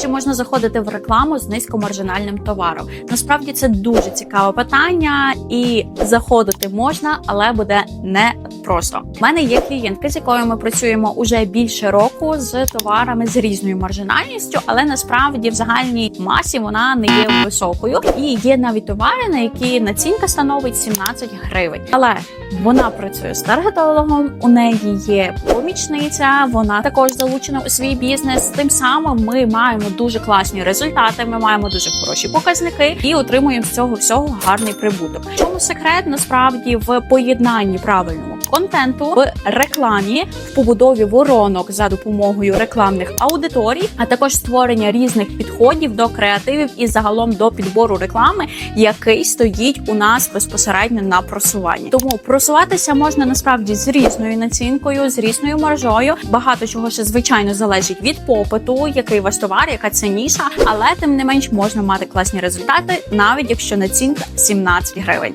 чи можна заходити в рекламу з низькомаржинальним товаром? Насправді це дуже цікаве питання, і заходити можна, але буде не просто. У мене є клієнтки, з якою ми працюємо уже більше року з товарами з різною маржинальністю, але насправді в загальній масі вона не є високою. І є навіть товари, на які націнка становить 17 гривень. Але вона працює з таргетологом, у неї є помічниця, вона також залучена у свій бізнес. Тим самим ми маємо дуже класні результати. Ми маємо дуже хороші показники і отримуємо з цього всього гарний прибуток. Чому секрет насправді в поєднанні правильного контенту в рекламі, в побудові воронок за допомогою рекламних аудиторій, а також створення різних підходів до креативів і загалом до підбору реклами, який стоїть у нас безпосередньо на просуванні. Тому просуватися можна насправді з різною націнкою, з різною маржою. Багато чого ще звичайно залежить від попиту, який ваш товар, яка це ніша, але тим не менш можна мати класні результати, навіть якщо націнка 17 гривень.